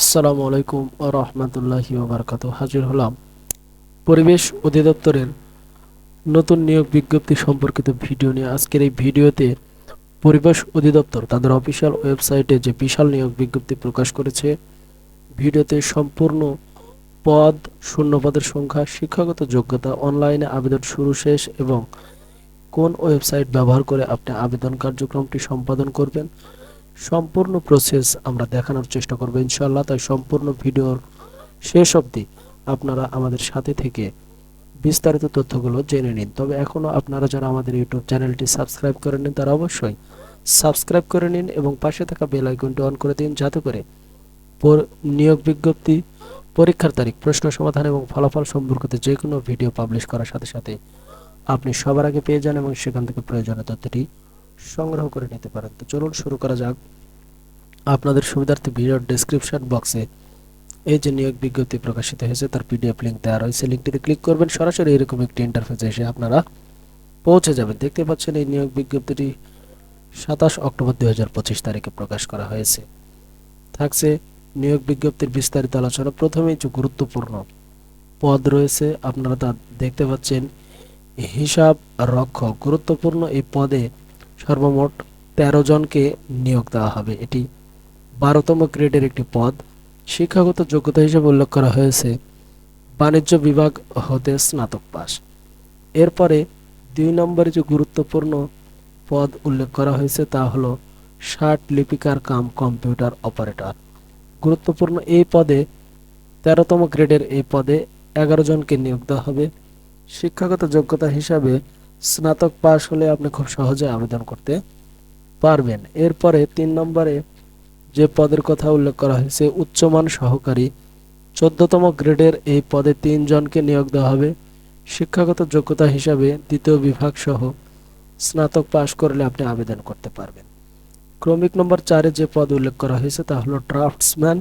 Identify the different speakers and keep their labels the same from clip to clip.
Speaker 1: আসসালামু আলাইকুম ও রহমতুল্লাহি ওবরাকাত হাজির হলাম পরিবেশ অধিদপ্তরের নতুন নিয়োগ বিজ্ঞপ্তি সম্পর্কিত ভিডিও নিয়ে। আজকের এই ভিডিওতে পরিবেশ অধিদপ্তর, তাদের অফিসিয়াল ওয়েবসাইটে যে বিশাল নিয়োগ বিজ্ঞপ্তি প্রকাশ করেছে, ভিডিওতে সম্পূর্ণ পদ, শূন্য পদের সংখ্যা, শিক্ষাগত যোগ্যতা, অনলাইনে আবেদন শুরু, শেষ এবং কোন ওয়েবসাইট ব্যবহার করে আপনি আবেদন কার্যক্রমটি সম্পাদন করবেন সম্পূর্ণ প্রসেস আমরা দেখানোর চেষ্টা করব ইনশাল্লাহ তাই সম্পূর্ণ ভিডিওর শেষ অবধি আপনারা আমাদের সাথে থেকে বিস্তারিত তথ্যগুলো জেনে নিন। তবে এখনও আপনারা যারা আমাদের ইউটিউব চ্যানেলটি সাবস্ক্রাইব করে নিন তারা অবশ্যই সাবস্ক্রাইব করে নিন এবং পাশে থাকা বেল আইকনটি অন করে দিন যাতে করে নিয়োগ বিজ্ঞপ্তি, পরীক্ষার তারিখ, প্রশ্ন সমাধান এবং ফলাফল সম্পর্কিত যে কোনো ভিডিও পাবলিশ করার সাথে সাথে আপনি সবার আগে পেয়ে যান এবং সেখান থেকে প্রয়োজনীয় তথ্যটি সংগ্রহ করে নিতে পারেন। তো চলুন শুরু করা যাক। আপনাদের সুবিধার্থে ভিডিওর ডেসক্রিপশন বক্সে এই যে নিয়োগ বিজ্ঞপ্তি প্রকাশিত হয়েছে, তার পিডিএফ লিঙ্ক দেওয়া রয়েছে। লিঙ্কটিতে ক্লিক করবেন, সরাসরি এরকম একটি ইন্টারফেসে এসে আপনারা পৌঁছে যাবেন। দেখতে পাচ্ছেন এই নিয়োগ বিজ্ঞপ্তিটি সাতাশ অক্টোবর দুই হাজার পঁচিশ তারিখে প্রকাশ করা হয়েছে। থাকছে নিয়োগ বিজ্ঞপ্তির বিস্তারিত আলোচনা। প্রথমেই যে গুরুত্বপূর্ণ পদ রয়েছে, আপনারা তা দেখতে পাচ্ছেন। হিসাব রক্ষক। গুরুত্বপূর্ণ এই পদে সর্বমোট তেরো জনকে নিয়োগ দেওয়া হবে। এটি বারোতম গ্রেডের একটি পদ। শিক্ষাগত যোগ্যতা হিসেবে উল্লেখ করা হয়েছে, বাণিজ্য বিভাগ হতে স্নাতক পাস। এরপরে দুই নম্বরে যে গুরুত্বপূর্ণ পদ উল্লেখ করা হয়েছে তা হলো ষাট লিপিকার কাম কম্পিউটার অপারেটর। গুরুত্বপূর্ণ এই পদে, তেরোতম গ্রেডের এই পদে এগারো জনকে নিয়োগ দেওয়া হবে। শিক্ষাগত যোগ্যতা হিসাবে স্নাতক পাশ হলে আপনি খুব সহজে আবেদন করতে পারবেন। এরপরে তিন নম্বরে যে পদের কথা উল্লেখ করা হয়েছে, উচ্চমান সহকারী, চোদ্দতম গ্রেডের এই পদে তিনজনকে নিয়োগ দেওয়া হবে। শিক্ষাগত যোগ্যতা হিসাবে দ্বিতীয় বিভাগ সহ স্নাতক পাশ করলে আপনি আবেদন করতে পারবেন। ক্রমিক নম্বর চারে যে পদ উল্লেখ করা হয়েছে, তা হলো ড্রাফটসম্যান,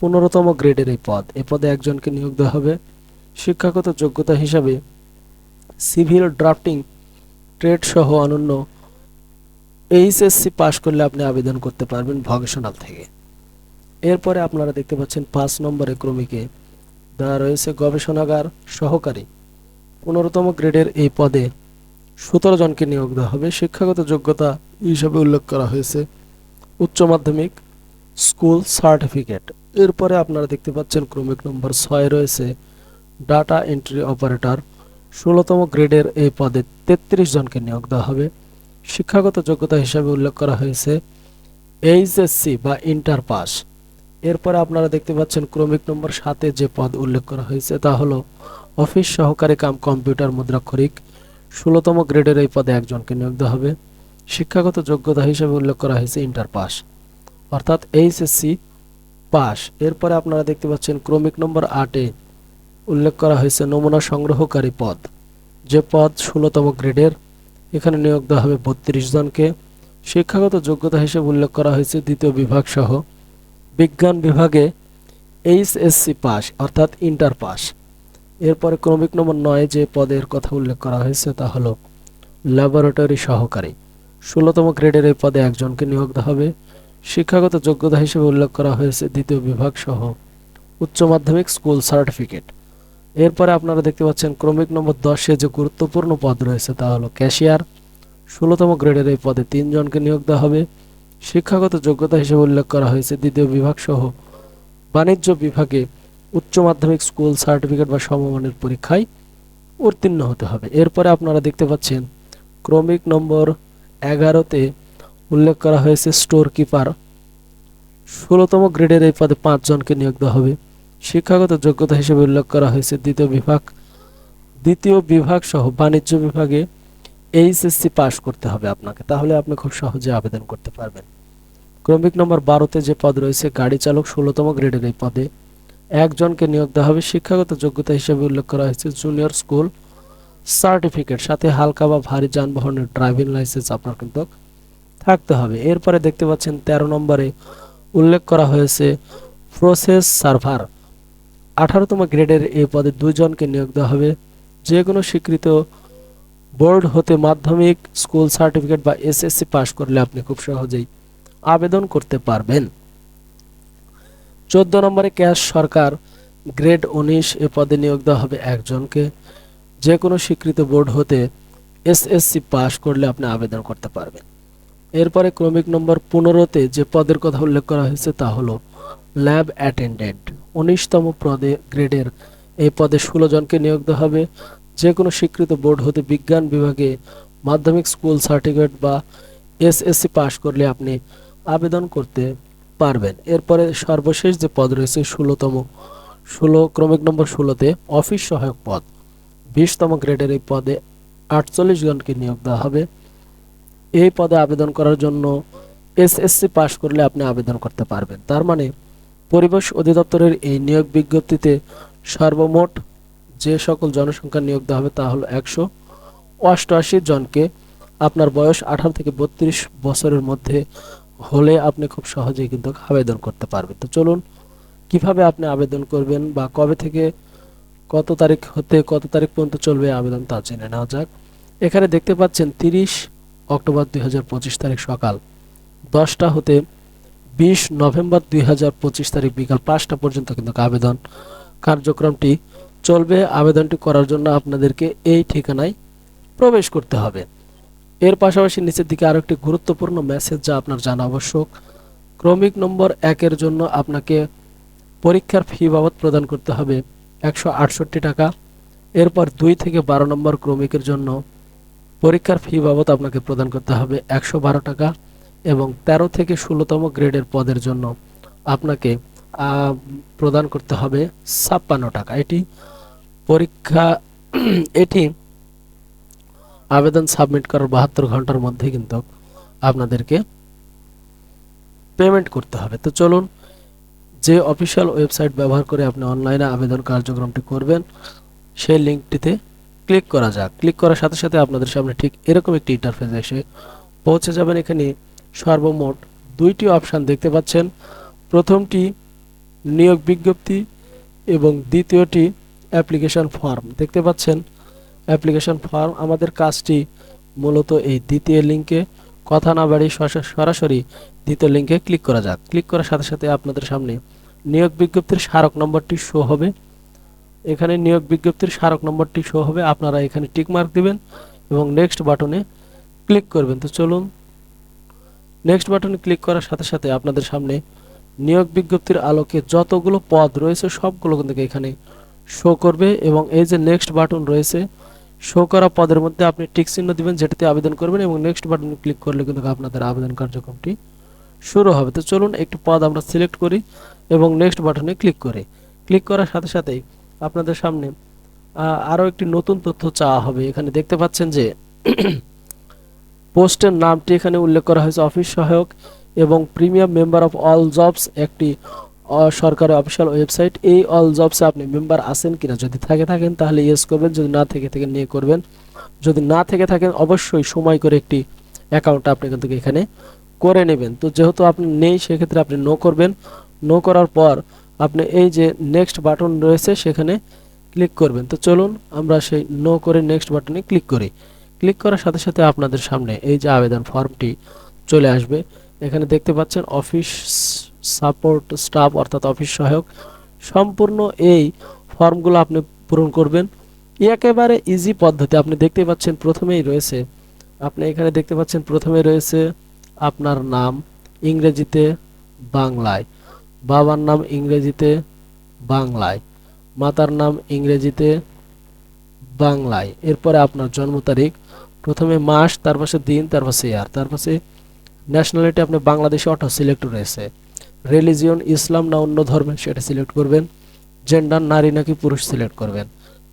Speaker 1: পনেরোতম গ্রেডের এই পদ। এ পদে একজনকে নিয়োগ দেওয়া হবে। শিক্ষাগত যোগ্যতা হিসাবে সিভিল ড্রাফটিং, ট্রেড সহ অনন্য এইচএসসি পাশ করলে আপনি আবেদন করতে পারবেন ভকেশনাল থেকে। এরপরে আপনারা দেখতে পাচ্ছেন পাঁচ নম্বরে ক্রমিকে দেওয়া রয়েছে গবেষণাগার সহকারী। পনেরোতম গ্রেডের এই পদে সতেরো জনকে নিয়োগ দেওয়া হবে। শিক্ষাগত যোগ্যতা হিসাবে উল্লেখ করা হয়েছে উচ্চ মাধ্যমিক স্কুল সার্টিফিকেট। এরপরে আপনারা দেখতে পাচ্ছেন ক্রমিক নম্বর ছয় রয়েছে ডাটা এন্ট্রি অপারেটর। ষোলোতম গ্রেডের এই পদে তেত্রিশ জনকে নিয়োগ দেওয়া হবে। শিক্ষাগত যোগ্যতা হিসাবে উল্লেখ করা হয়েছে এইচএসসি বা ইন্টার পাস। এরপরে আপনারা দেখতে পাচ্ছেন ক্রমিক নম্বর সাতে যে পদ উল্লেখ করা হয়েছে তা হলো অফিস সহকারী কাম কম্পিউটার মুদ্রাক্ষরিক। ষোলোতম গ্রেডের এই পদে একজনকে নিয়োগ দেওয়া হবে। শিক্ষাগত যোগ্যতা হিসেবে উল্লেখ করা হয়েছে ইন্টার পাস। অর্থাৎ এইচএসসি পাস। এরপরে আপনারা দেখতে পাচ্ছেন ক্রমিক নম্বর আটে উল্লেখ করা হয়েছে নমুনা সংগ্রহকারী পদ। যে পদ ষোলোতম গ্রেডের, এখানে নিয়োগ দেওয়া হবে বত্রিশ জনকে। শিক্ষাগত যোগ্যতা হিসেবে উল্লেখ করা হয়েছে দ্বিতীয় বিভাগ সহ বিজ্ঞান বিভাগে এইচএসসি পাস, অর্থাৎ ইন্টার পাস। এরপরে ক্রমিক নম্বর নয় যে পদের কথা উল্লেখ করা হয়েছে তা হলো ল্যাবরেটরি সহকারী। ষোলোতম গ্রেডের এই পদে একজনকে নিয়োগ দেওয়া হবে। শিক্ষাগত যোগ্যতা হিসেবে উল্লেখ করা হয়েছে দ্বিতীয় বিভাগ সহ উচ্চ মাধ্যমিক স্কুল সার্টিফিকেট। এরপরে আপনারা দেখতে পাচ্ছেন ক্রমিক নম্বর দশে যে গুরুত্বপূর্ণ পদ রয়েছে তা হলো ক্যাশিয়ার। ষোলোতম গ্রেডের এই পদে তিনজনকে নিয়োগ দেওয়া হবে। শিক্ষাগত যোগ্যতা হিসেবে উল্লেখ করা হয়েছে দ্বিতীয় বিভাগ সহ বাণিজ্য বিভাগে উচ্চ মাধ্যমিক স্কুল সার্টিফিকেট বা সমমানের পরীক্ষায় উত্তীর্ণ হতে হবে। এরপরে আপনারা দেখতে পাচ্ছেন ক্রমিক নম্বর এগারোতে উল্লেখ করা হয়েছে স্টোর কিপার ষোলোতম গ্রেডের এই পদে পাঁচজনকে নিয়োগ দেওয়া হবে। শিক্ষাগত যোগ্যতা হিসেবে উল্লেখ করা হয়েছে দ্বিতীয় বিভাগ। দ্বিতীয় বিভাগ সহ বাণিজ্য বিভাগে এইচএসসি পাশ করতে হবে আপনাকে, তাহলে আপনি খুব সহজে আবেদন করতে পারবেন। ক্রমিক নম্বর বারোতে যে পদ রয়েছে, গাড়ি চালক ষোলোতম গ্রেডের এই পদে একজনকে নিয়োগ দেওয়া হবে। শিক্ষাগত যোগ্যতা হিসেবে উল্লেখ করা হয়েছে, জুনিয়র স্কুল সার্টিফিকেট, সাথে হালকা বা ভারী যানবাহনের ড্রাইভিং লাইসেন্স আপনার কিন্তু থাকতে হবে। এরপরে দেখতে পাচ্ছেন তেরো নম্বরে উল্লেখ করা হয়েছে, প্রসেস সার্ভার। আঠারোতম গ্রেডের এই পদে দুজনকে নিয়োগ দেওয়া হবে। যে কোনো স্বীকৃত বোর্ড হতে মাধ্যমিক, স্কুল সার্টিফিকেট বা এসএসসি পাশ করলে আপনি খুব সহজেই আবেদন করতে পারবেন। চোদ্দ নম্বরে ক্যাশ সরকার গ্রেড উনিশ এ পদে নিয়োগ দেওয়া হবে একজনকে। যে কোনো স্বীকৃত বোর্ড হতে এসএসসি পাশ করলে আপনি আবেদন করতে পারবেন। এরপরে ক্রমিক নম্বর পনেরোতে যে পদের কথা উল্লেখ করা হয়েছে তা হলো ল্যাব অ্যাটেন্ডেন্ট। উনিশতম পদে গ্রেডের এই পদে ষোলো জনকে নিয়োগ দেওয়া হবে। যে কোনো স্বীকৃত বোর্ড হতে বিজ্ঞান বিভাগে মাধ্যমিক স্কুল সার্টিফিকেট বা এসএসসি পাস করলে আপনি আবেদন করতে পারবেন। এরপরে সর্বশেষ যে পদ রয়েছে, ষোলোতম, ষোলো ক্রমিক নম্বর ষোলোতে অফিস সহায়ক পদ। বিশতম গ্রেডের এই পদে আটচল্লিশ জনকে নিয়োগ দেওয়া হবে। এই পদে আবেদন করার জন্য এসএসসি পাস করলে আপনি আবেদন করতে পারবেন। তার মানে পরিবেশ অধিদপ্তরের এই নিয়োগ বিজ্ঞপ্তিতে সর্বমোট যে সকল জনসংখ্যা নিয়োগ দেওয়া হবে তা হলো একশো অষ্টআশি জনকে আপনার বয়স আঠারো থেকে বত্রিশ বছরের মধ্যে হলে আপনি খুব সহজেই কিন্তু আবেদন করতে পারবেন। তো চলুন, কীভাবে আপনি আবেদন করবেন বা কবে থেকে কত তারিখ হতে কত তারিখ পর্যন্ত চলবে আবেদন তা জেনে নেওয়া যাক। এখানে দেখতে পাচ্ছেন তিরিশ অক্টোবর দুই হাজার পঁচিশ তারিখ সকাল দশটা হতে বিশ নভেম্বর দুই হাজার পঁচিশ তারিখ বিকাল পাঁচটা পর্যন্ত কিন্তু আবেদন কার্যক্রমটি চলবে। আবেদনটি করার জন্য আপনাদেরকে এই ঠিকানায় প্রবেশ করতে হবে। এর পাশাপাশি নিচের দিকে আরও একটি গুরুত্বপূর্ণ মেসেজ যা আপনার জানা আবশ্যক। ক্রমিক নম্বর একের জন্য আপনাকে পরীক্ষার ফি বাবদ প্রদান করতে হবে একশো আটষট্টি টাকা। এরপর দুই থেকে বারো নম্বর ক্রমিকের জন্য পরীক্ষার ফি বাবদ আপনাকে প্রদান করতে হবে একশো বারো টাকা। এবং ১৩ থেকে ষোলোতম গ্রেডের পদের জন্য আপনাকে প্রদান করতে হবে ছাপ্পান্ন টাকা। এটি পরীক্ষা, এটি আবেদন সাবমিট করার বাহাত্তর ঘণ্টার মধ্যে কিন্তু আপনাদেরকে পেমেন্ট করতে হবে। তো চলুন, যে অফিসিয়াল ওয়েবসাইট ব্যবহার করে আপনি অনলাইনে আবেদন কার্যক্রমটি করবেন, সেই লিঙ্কটিতে ক্লিক করা যাক। ক্লিক করার সাথে সাথে আপনাদের সামনে ঠিক এরকম একটি ইন্টারফেস এসে পৌঁছে যাবেন। এখানে সর্বমোট দুইটি অপশান দেখতে পাচ্ছেন। প্রথমটি নিয়োগ বিজ্ঞপ্তি এবং দ্বিতীয়টি অ্যাপ্লিকেশন ফর্ম। দেখতে পাচ্ছেন, অ্যাপ্লিকেশন ফর্ম আমাদের কাজটি মূলত এই দ্বিতীয় লিঙ্কে, কথা না বাড়ি সরাস- সরাসরি দ্বিতীয় লিঙ্কে ক্লিক করা যাক। ক্লিক করার সাথে সাথে আপনাদের সামনে নিয়োগ বিজ্ঞপ্তির স্মারক নম্বরটি শো হবে। এখানে নিয়োগ বিজ্ঞপ্তির স্মারক নম্বরটি শো হবে। আপনারা এখানে টিক মার্ক দিবেন এবং নেক্সট বাটনে ক্লিক করবেন। তো চলুন নেক্সট বাটনে ক্লিক করার সাথে সাথে আপনাদের সামনে নিয়োগ বিজ্ঞপ্তির আলোকে যতগুলো পদ রয়েছে সবগুলো কিন্তু এখানে শো করবে এবং এই যে নেক্সট বাটন রয়েছে শো করা পদের মধ্যে আপনি টিক চিহ্ন দিবেন যেটাতে আবেদন করবেন এবং নেক্সট বাটনে ক্লিক করলে কিন্তু আপনাদের আবেদন কার্যক্রমটি শুরু হবে। তো চলুন একটি পদ আমরা সিলেক্ট করি এবং নেক্সট বাটনে ক্লিক করি। ক্লিক করার সাথে সাথেই আপনাদের সামনে আহ, আরও একটি নতুন তথ্য চাওয়া হবে। এখানে দেখতে পাচ্ছেন যে পোস্টের নামটি এখানে উল্লেখ করা হয়েছে। অফিস সহায়ক এবং premium member of all jobs একটি সরকারি অফিসিয়াল ওয়েবসাইট। এই অল জবসে আপনি মেম্বার আছেন কিনা যদি থাকে থাকেন, তাহলে ইয়েস করবেন। যদি না থেকে থেকে, নিয়ে করবেন। যদি না থেকে থাকেন, অবশ্যই সময় করে একটি অ্যাকাউন্ট আপনি কিন্তু এখানে করে নেবেন। তো যেহেতু আপনি নেই, সেক্ষেত্রে আপনি নো করবেন। নো করার পর আপনি এই যে নেক্সট বাটন রয়েছে, সেখানে ক্লিক করবেন। তো চলুন, আমরা সেই নো করে নেক্সট বাটনে ক্লিক করি। ক্লিক করার সাথে সাথে আপনাদের সামনে এই যে আবেদন ফর্মটি চলে আসবে। এখানে দেখতে পাচ্ছেন অফিস সাপোর্ট স্টাফ অর্থাৎ অফিস সহায়ক। সম্পূর্ণ এই ফর্মগুলো আপনি পূরণ করবেন। একেবারে ইজি পদ্ধতি, আপনি দেখতে পাচ্ছেন প্রথমেই রয়েছে, আপনি এখানে দেখতে পাচ্ছেন প্রথমে রয়েছে আপনার নাম ইংরেজিতে বাংলায়, বাবার নাম ইংরেজিতে বাংলায়, মাতার নাম ইংরেজিতে বাংলায়, এরপরে আপনার জন্ম তারিখ প্রথমে মাস, তার পাশে দিন, তার পাশে ইয়ার। তার পাশে ন্যাশনালিটি আপনি বাংলাদেশে অটো সিলেক্ট রয়েছে রিলিজিয়ন ইসলাম না অন্য ধর্মে সেটা সিলেক্ট করবেন জেন্ডার নারী নাকি পুরুষ সিলেক্ট করবেন।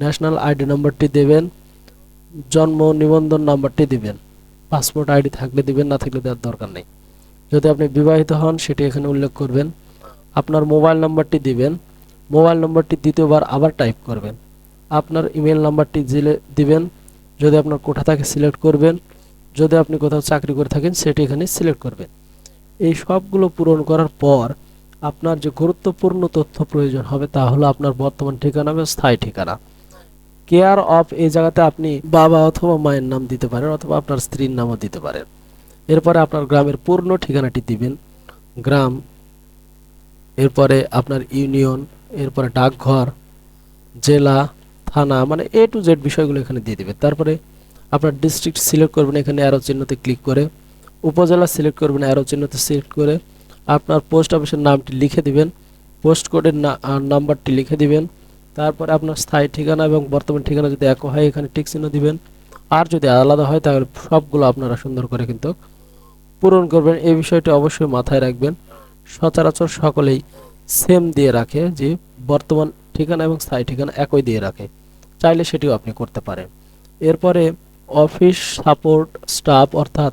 Speaker 1: ন্যাশনাল আইডি নাম্বারটি দেবেন, জন্ম নিবন্ধন নাম্বারটি দিবেন পাসপোর্ট আইডি থাকলে দিবেন, না থাকলে দেওয়ার দরকার নেই। যদি আপনি বিবাহিত হন, সেটি এখানে উল্লেখ করবেন। আপনার মোবাইল নাম্বারটি দিবেন মোবাইল নাম্বারটি দ্বিতীয়বার আবার টাইপ করবেন। আপনার ইমেল নাম্বারটি দিলে দিবেন যদি আপনার কোঠা থাকে সিলেক্ট করবেন, যদি আপনি কোথাও চাকরি করে থাকেন, সেটি এখানে সিলেক্ট করবেন। এই সবগুলো পূরণ করার পর আপনার যে গুরুত্বপূর্ণ তথ্য প্রয়োজন হবে তা হলো আপনার বর্তমান ঠিকানা বা স্থায়ী ঠিকানা। কেয়ার অফ এই জায়গাতে আপনি বাবা অথবা মায়ের নাম দিতে পারেন অথবা আপনার স্ত্রীর নামও দিতে পারেন। এরপরে আপনার গ্রামের পূর্ণ ঠিকানাটি দিবেন। গ্রাম, এরপরে আপনার ইউনিয়ন, এরপরে ডাকঘর, জেলা থানা মানে এ টু জেড বিষয়গুলো এখানে দিয়ে দিবে। তারপরে আপনার ডিস্ট্রিক্ট সিলেক্ট করবেন, এখানে অ্যারো চিহ্নতে ক্লিক করে। উপজেলা সিলেক্ট করবেন অ্যারো চিহ্নতে সিলেক্ট করে। আপনার পোস্ট অফিসের নামটি লিখে দিবেন। পোস্ট কোডের নাম্বারটি লিখে দিবেন। তারপরে আপনার স্থায়ী ঠিকানা এবং বর্তমান ঠিকানা যদি এক হয়, এখানে টিক চিহ্ন দিবেন। আর যদি আলাদা হয়, তাহলে সবগুলো আপনারা সুন্দর করে কিন্তু পূরণ করবেন। এই বিষয়টি অবশ্যই মাথায় রাখবেন। সচরাচর সকলেই সেম দিয়ে রাখে, যে বর্তমান ঠিকানা এবং স্থায়ী ঠিকানা একই দিয়ে রাখে। চাইলে সেটিও আপনি করতে পারেন। এরপরে অফিস সাপোর্ট স্টাফ অর্থাৎ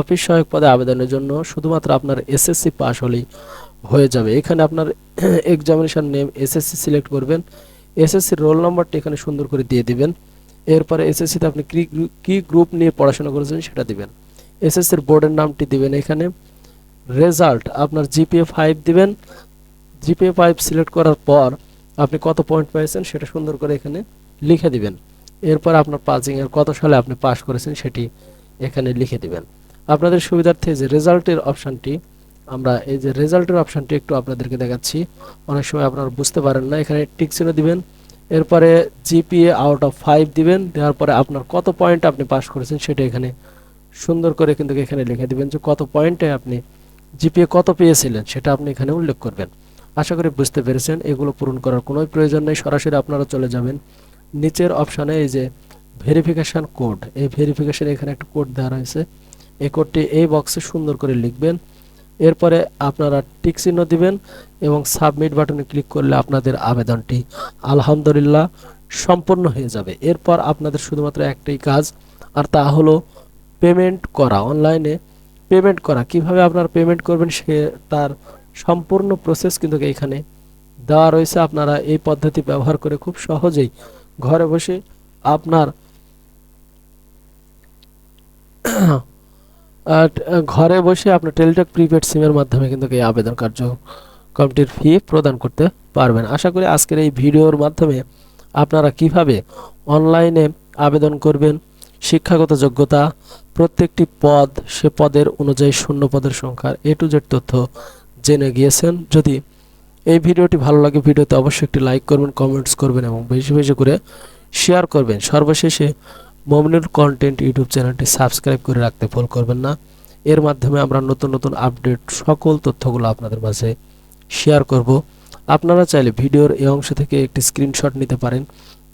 Speaker 1: অফিস সহায়ক পদে আবেদনের জন্য শুধুমাত্র আপনার এসএসসি পাস হলেই হয়ে যাবে। এখানে আপনার এক্সামিনেশন নেম এসএসসি সিলেক্ট করবেন। এসএসসি রোল নম্বরটি এখানে সুন্দর করে দিয়ে দিবেন। এরপরে এসএসসিতে আপনি কি কি গ্রুপ নিয়ে পড়াশোনা করেছেন সেটা দিবেন। এসএসসির বোর্ডের নামটি দিবেন এখানে। রেজাল্ট আপনার জিপিএ ফাইভ দিবেন। জিপিএ ফাইভ সিলেক্ট করার পর আপনি কত পয়েন্ট পেয়েছেন সেটা সুন্দর করে এখানে লিখে দিবেন। এরপর আপনার পাসিং কত সালে আপনি পাস করেছেন সেটি এখানে লিখে দিবেন। আপনাদের সুবিধার্থে যে রেজাল্টের অপশানটি, আমরা এই যে রেজাল্টের অপশানটি একটু আপনাদেরকে দেখাচ্ছি। অনেক সময় আপনারা বুঝতে পারেন না, এখানে টিক দিবেন। এরপরে জিপিএ আউট অফ ফাইভ দিবেন, দেওয়ার পরে আপনার কত পয়েন্ট আপনি পাস করেছেন সেটা এখানে সুন্দর করে কিন্তু এখানে লিখে দিবেন যে কত পয়েন্টে আপনি জিপিএ কত পেয়েছিলেন সেটা আপনি এখানে উল্লেখ করবেন। আশা করি বুঝতে পেরেছেন, এগুলো পূরণ করার কোনো প্রয়োজন নেই। সরাসরি আপনারা চলে যাবেন নিচের অপশানে এই যে ভেরিফিকেশন কোড এই ভেরিফিকেশন এখানে একটা কোড দেওয়া রয়েছে। এই কোডটি এই বক্সে সুন্দর করে লিখবেন। এরপরে আপনারা টিক চিহ্ন দিবেন এবং সাবমিট বাটনে ক্লিক করলে আপনাদের আবেদনটি আলহামদুলিল্লাহ সম্পন্ন হয়ে যাবে। এরপর আপনাদের শুধুমাত্র একটাই কাজ, আর তা হলো পেমেন্ট করা অনলাইনে পেমেন্ট করা। কীভাবে আপনারা পেমেন্ট করবেন সে তার সম্পূর্ণ প্রসেস কিন্তু এখানে দেওয়া রয়েছে। আপনারা এই পদ্ধতি ব্যবহার করে খুব সহজেই ঘরে বসে আপনার ঘরে বসে আপনার টেলিটক প্রিপেড সিমের মাধ্যমে কিন্তু এই আবেদন কার্যক্রমটির ফি প্রদান করতে পারবেন। আশা করি আজকের এই ভিডিওর মাধ্যমে আপনারা কীভাবে অনলাইনে আবেদন করবেন, শিক্ষাগত যোগ্যতা, প্রত্যেকটি পদ, সে পদের অনুযায়ী শূন্য পদের সংখ্যার এ টু জেড তথ্য জেনে গিয়েছেন। যদি এই ভিডিওটি ভালো লাগে, ভিডিওতে অবশ্যই একটি লাইক করবেন কমেন্টস করবেন এবং বেশি বেশি করে শেয়ার করবেন। সর্বশেষে মমিনুল কন্টেন্ট ইউটিউব চ্যানেলটি সাবস্ক্রাইব করে রাখতে ভুল করবেন না। এর মাধ্যমে আমরা নতুন নতুন আপডেট সকল তথ্যগুলো আপনাদের মাঝে শেয়ার করব। আপনারা চাইলে ভিডিওর এই অংশ থেকে একটি স্ক্রিনশট নিতে পারেন।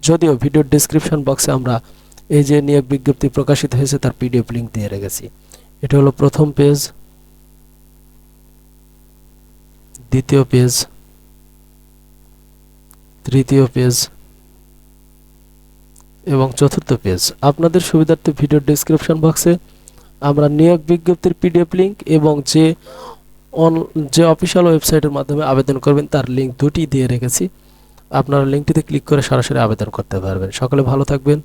Speaker 1: যদিও ভিডিওর ডিসক্রিপশন বক্সে আমরা এই যে নিয়োগ বিজ্ঞপ্তি প্রকাশিত হয়েছে, তার পিডিএফ লিঙ্ক দিয়ে রেখেছি। এটা হলো প্রথম পেজ দ্বিতীয় পেজ তৃতীয় পেজ এবং চতুর্থ পেজ। আপনাদের সুবিধার্থে ভিডিও ডেসক্রিপশন বক্সে আমরা নিয়োগ বিজ্ঞপ্তির পিডিএফ লিঙ্ক এবং যে অন, যে অফিসিয়াল ওয়েবসাইটের মাধ্যমে আবেদন করবেন তার লিংক দুটি দিয়ে রেখেছি। আপনারা লিঙ্কটিতে ক্লিক করে সরাসরি আবেদন করতে পারবেন। সকলে ভালো থাকবেন,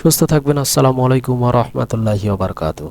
Speaker 1: সুস্থ থাকবেন। আসসালামু আলাইকুম ওয়া বারাকাতুহু।